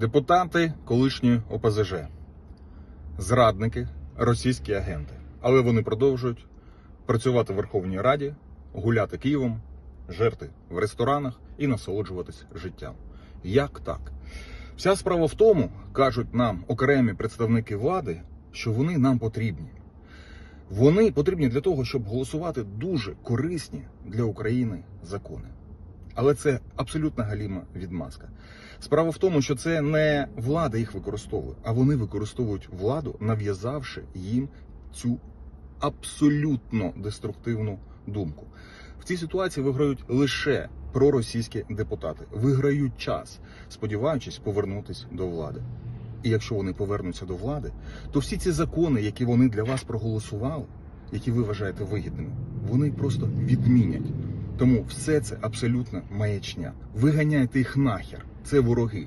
Депутати колишньої ОПЗЖ, зрадники, російські агенти. Але вони продовжують працювати в Верховній Раді, гуляти Києвом, жерти в ресторанах і насолоджуватись життям. Як так? Вся справа в тому, кажуть нам окремі представники влади, що вони нам потрібні. Вони потрібні для того, щоб голосувати дуже корисні для України закони. Але це абсолютна галіма відмазка. Справа в тому, що це не влада їх використовує, а вони використовують владу, нав'язавши їм цю абсолютно деструктивну думку. В цій ситуації виграють лише проросійські депутати, виграють час, сподіваючись повернутися до влади. І якщо вони повернуться до влади, то всі ці закони, які вони для вас проголосували, які ви вважаєте вигідними, вони просто відмінять. Тому все це абсолютно маячня. Виганяйте їх нахер. Це вороги.